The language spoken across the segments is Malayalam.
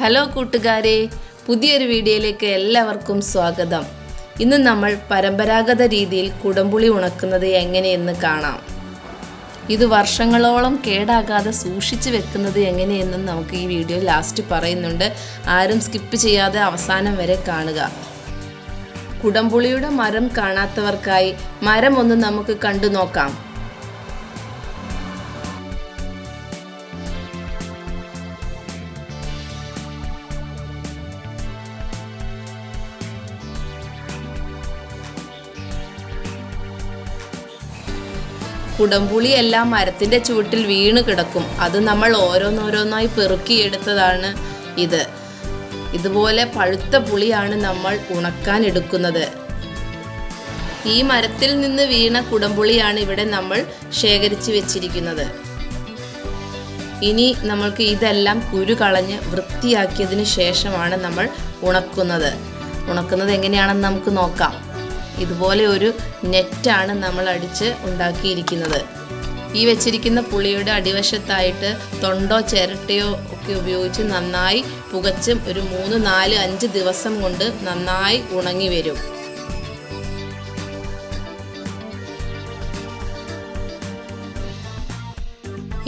ഹലോ കൂട്ടുകാരെ പുതിയൊരു വീഡിയോയിലേക്ക് എല്ലാവർക്കും സ്വാഗതം. ഇന്ന് നമ്മൾ പരമ്പരാഗത രീതിയിൽ കുടംപുളി ഉണക്കുന്നത് എങ്ങനെയെന്ന് കാണാം. ഇത് വർഷങ്ങളോളം കേടാകാതെ സൂക്ഷിച്ചു വെക്കുന്നത് എങ്ങനെയെന്നും നമുക്ക് ഈ വീഡിയോ ലാസ്റ്റ് പറയുന്നുണ്ട്. ആരും സ്കിപ്പ് ചെയ്യാതെ അവസാനം വരെ കാണുക. കുടംപുളിയുടെ മരം കാണാത്തവർക്കായി മരം ഒന്ന് നമുക്ക് കണ്ടു നോക്കാം. കുടംപുളി എല്ലാം മരത്തിന്റെ ചുവട്ടിൽ വീണ് കിടക്കും. അത് നമ്മൾ ഓരോന്നോരോന്നായി പെറുക്കിയെടുത്തതാണ് ഇത്. ഇതുപോലെ പഴുത്ത പുളിയാണ് നമ്മൾ ഉണക്കാൻ എടുക്കുന്നത്. ഈ മരത്തിൽ നിന്ന് വീണ കുടംപുളിയാണ് ഇവിടെ നമ്മൾ ശേഖരിച്ചു വെച്ചിരിക്കുന്നത്. ഇനി നമ്മൾക്ക് ഇതെല്ലാം കുരു കളഞ്ഞ് വൃത്തിയാക്കിയതിന് ശേഷമാണ് നമ്മൾ ഉണക്കുന്നത്. ഉണക്കുന്നത് എങ്ങനെയാണെന്ന് നമുക്ക് നോക്കാം. ഇതുപോലെ ഒരു നെറ്റാണ് നമ്മൾ അടിച്ച് ഉണ്ടാക്കിയിരിക്കുന്നത്. ഈ വെച്ചിരിക്കുന്ന പുളിയുടെ അടിവശത്തായിട്ട് തൊണ്ടോ ചിരട്ടയോ ഒക്കെ ഉപയോഗിച്ച് നന്നായി പുകച്ച് ഒരു മൂന്ന് നാല് അഞ്ച് ദിവസം കൊണ്ട് നന്നായി ഉണങ്ങി വരും.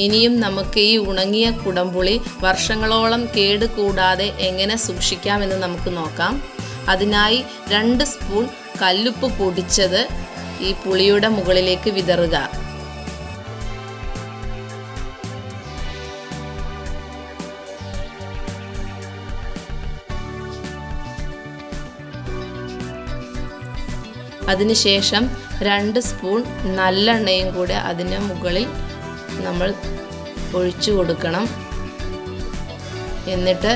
ഇനിയും നമുക്ക് ഈ ഉണങ്ങിയ കുടംപുളി വർഷങ്ങളോളം കേട് കൂടാതെ എങ്ങനെ സൂക്ഷിക്കാമെന്ന് നമുക്ക് നോക്കാം. അതിനായി രണ്ട് സ്പൂൺ കല്ലുപ്പ് പൊടിച്ചത് ഈ പുളിയുടെ മുകളിലേക്ക് വിതറുക. അതിനുശേഷം രണ്ട് സ്പൂൺ നല്ലെണ്ണയും കൂടെ അതിന് മുകളിൽ നമ്മൾ ഒഴിച്ചു കൊടുക്കണം. എന്നിട്ട്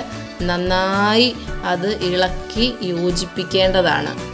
നന്നായി അത് ഇളക്കി യോജിപ്പിക്കേണ്ടതാണ്.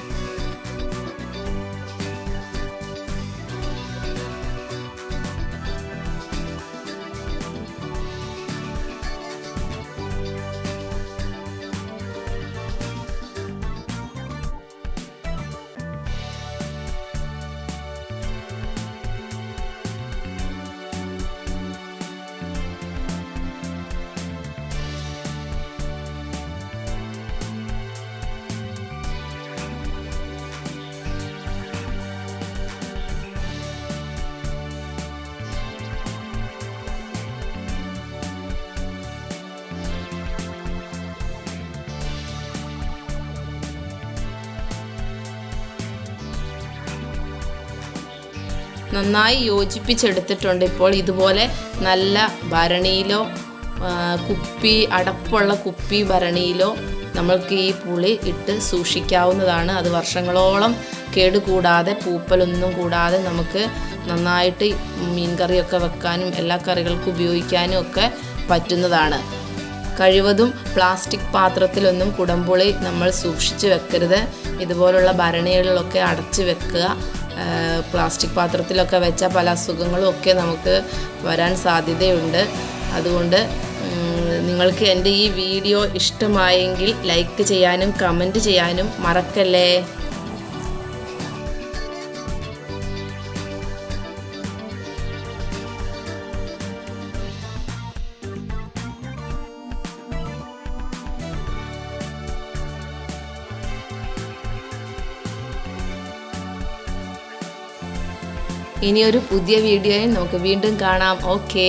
നന്നായി യോജിപ്പിച്ചെടുത്തിട്ടുണ്ട്. ഇപ്പോൾ ഇതുപോലെ നല്ല ഭരണിയിലോ കുപ്പി അടപ്പുള്ള കുപ്പി ഭരണിയിലോ നമ്മൾക്ക് ഈ പുളി ഇട്ട് സൂക്ഷിക്കാവുന്നതാണ്. അത് വർഷങ്ങളോളം കേടുകൂടാതെ പൂപ്പലൊന്നും കൂടാതെ നമുക്ക് നന്നായിട്ട് മീൻകറിയൊക്കെ വെക്കാനും എല്ലാ കറികൾക്കും ഉപയോഗിക്കാനും ഒക്കെ പറ്റുന്നതാണ്. കഴിവതും പ്ലാസ്റ്റിക് പാത്രത്തിലൊന്നും കുടംപുളി നമ്മൾ സൂക്ഷിച്ച് വെക്കരുത്. ഇതുപോലുള്ള ഭരണികളിലൊക്കെ അടച്ച് വെക്കുക. പ്ലാസ്റ്റിക് പാത്രത്തിലൊക്കെ വെച്ച പല അസുഖങ്ങളും ഒക്കെ നമുക്ക് വരാൻ സാധ്യതയുണ്ട്. അതുകൊണ്ട് നിങ്ങൾക്ക് എന്റെ ഈ വീഡിയോ ഇഷ്ടമായെങ്കിൽ ലൈക്ക് ചെയ്യാനും കമന്റ് ചെയ്യാനും മറക്കല്ലേ? ഇനിയൊരു പുതിയ വീഡിയോയിൽ നമുക്ക് വീണ്ടും കാണാം. ഓക്കേ